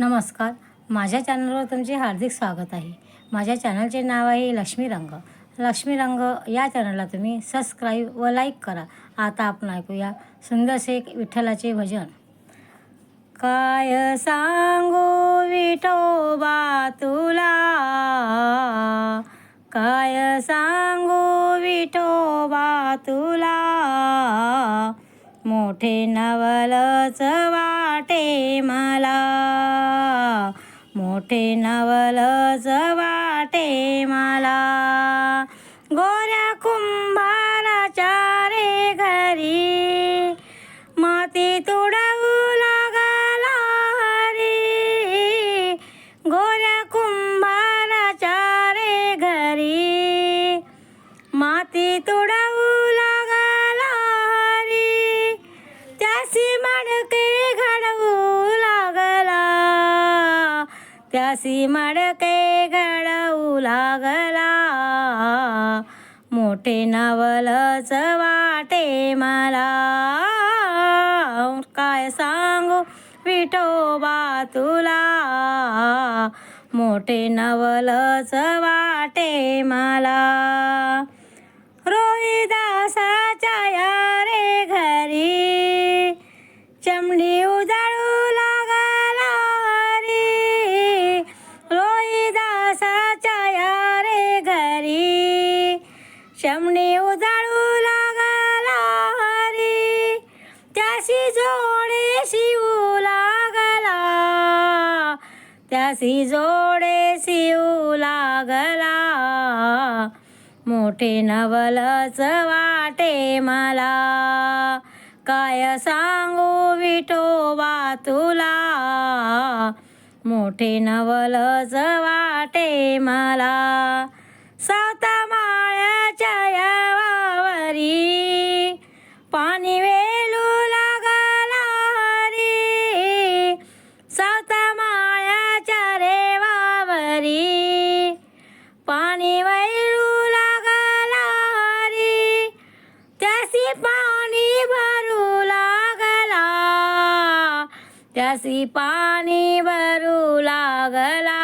नमस्कार. माझ्या चॅनलवर तुमचे हार्दिक स्वागत आहे. माझ्या चॅनलचे नाव आहे लक्ष्मी रंग. लक्ष्मी रंग या चॅनलला तुम्ही सबस्क्राईब व लाईक करा. आता आपण ऐकूया सुंदरसे एक विठ्ठलाचे भजन. काय सांगू विठोबा तुला? काय सांगू विठोबा तुला? मोठे नवलच वाटे मला. मोठे नवलच वाटे मला. त्यासी मडके घडवू लागला. त्यासी मडके घडवू लागला. मोठे नावलच वाटे मला. काय सांगू विठोबा तुला. मोठे नवलच वाटे मला. रोहिदासाच्या चमडी उजाळू लागला हरी त्याशी जोडे शिवू लागला. त्याशी जोडे शिवू लागला. मोठे नवलच वाटे मला. काय सांगू विठोबा तुला? मोठे नवलच वाटे मला. साता माळ्याच्या या वावरी पाणी वेलू लागला हरी साता माळ्याच्या रे वावरी पाणी वैलू लागला हरी त्यासी पाणी भरू लागला त्यासी पाणी भरू लागला.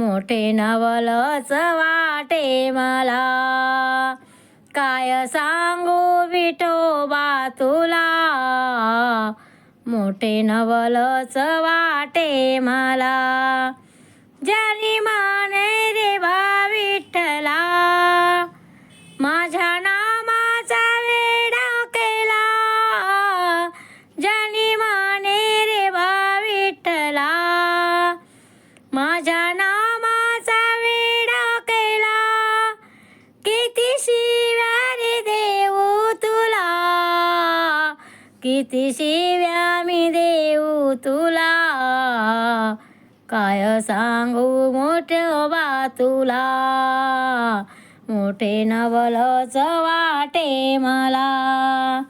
मोठे नवलच वाटे मला. काय सांगू विठोबा तुला? मोठे नवलच वाटे मला. ज्यानी माने किती शिव्या मी देऊ तुला? काय सांगू मोठे बा तुला? मोठे नवलच वाटे मला.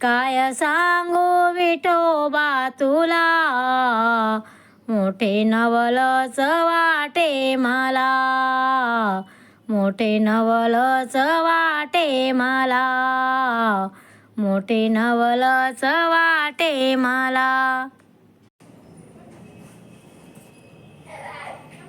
काय सांगू विठोबा तुला? मोठे नवलच वाटे मला. मोठे नवलच वाटे मला. मोठे नवलच वाटे मला.